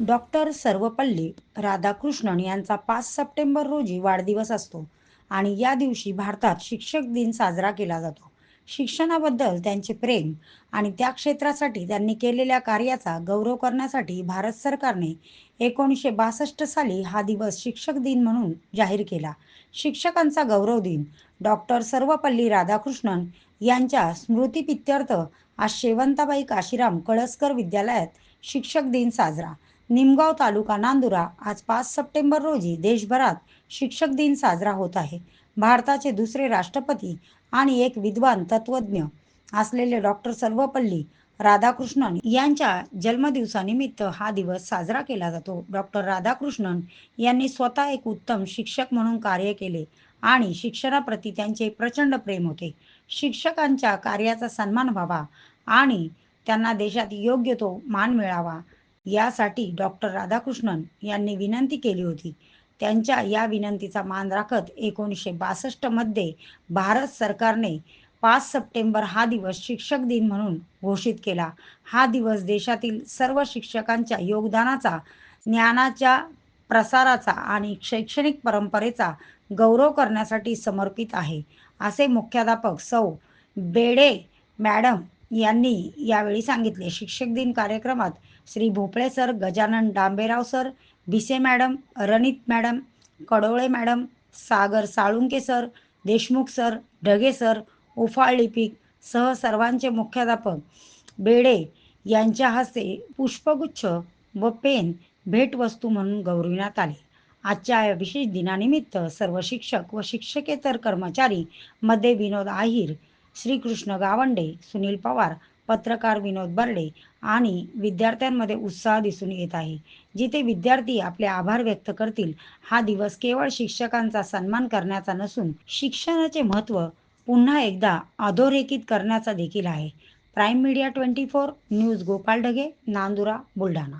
Doctor Sarvepalli Radhakrishnan यांचा पाच September रोजी वाढदिवस असतो आणि या दिवशी भारतात शिक्षक दिन साजरा केला जातो. शिक्षणाबद्दल त्यांचे प्रेम आणि त्या क्षेत्रासाठी त्यांनी केलेल्या कार्याचा गौरव करण्यासाठी भारत सरकारने एकोणीसशे बासष्ट साली हा दिवस शिक्षक दिन म्हणून जाहीर केला. शिक्षकांचा गौरव दिन डॉक्टर सर्वपल्ली राधाकृष्णन यांच्या स्मृतीपित्यर्थ आज शेवंताबाई काशीराम कळसकर विद्यालयात शिक्षक दिन साजरा निमगाव तालुका नांदुरा. आज पाच सप्टेंबर रोजी देशभरात शिक्षक दिन साजरा होत आहे. भारताचे दुसरे राष्ट्रपती आणि एक विद्वान तत्वज्ञ असलेले डॉक्टर सर्वपल्ली राधाकृष्णन यांच्या जन्मदिवसानिमित्त हा दिवस साजरा केला जातो. डॉक्टर राधाकृष्णन यांनी स्वतः एक उत्तम शिक्षक म्हणून कार्य केले आणि शिक्षणाप्रती त्यांचे प्रचंड प्रेम होते. शिक्षकांच्या कार्याचा सन्मान व्हावा आणि त्यांना देशात योग्य तो मान मिळावा. यासाठी डॉक्टर राधाकृष्णन यांनी विनंती केली होती. त्यांच्या या विनंतीचा मान राखत एकोणीसशे बासष्टमध्ये भारत सरकारने पाच सप्टेंबर हा दिवस शिक्षक दिन म्हणून घोषित केला. हा दिवस देशातील सर्व शिक्षकांच्या योगदानाचा ज्ञानाच्या प्रसाराचा आणि शैक्षणिक परंपरेचा गौरव करण्यासाठी समर्पित आहे. असे मुख्याध्यापक सौ बेडे मॅडम यांनी यावेळी सांगितले. शिक्षक दिन कार्यक्रमात Shri Bhopale sir Gajanan Dambherao sir Bhise madam Ranit madam Kadole madam Sagar Salunke sir Deshmukh sir Dhage sir Uphal लिपिक सह सर्वांचे मुख्याध्यापक बेडे यांच्या हस्ते पुष्पगुच्छ व पेन भेटवस्तू म्हणून गौरविण्यात आले. आजच्या या विशेष दिनानिमित्त सर्व शिक्षक व शिक्षकेतर कर्मचारी मध्ये विनोद आहिर श्रीकृष्ण गावंडे सुनील पवार पत्रकार विनोद बर्डे आणि विद्यार्थ्यांमध्ये उत्साह दिसून येत आहे. जिथे विद्यार्थी आपले आभार व्यक्त करतील हा दिवस केवळ शिक्षकांचा सन्मान करण्याचा नसून शिक्षणाचे महत्त्व पुन्हा एकदा अधोरेखित करण्याचा देखील आहे. Prime media twenty four news Gopal Dhage Nandura Buldhana.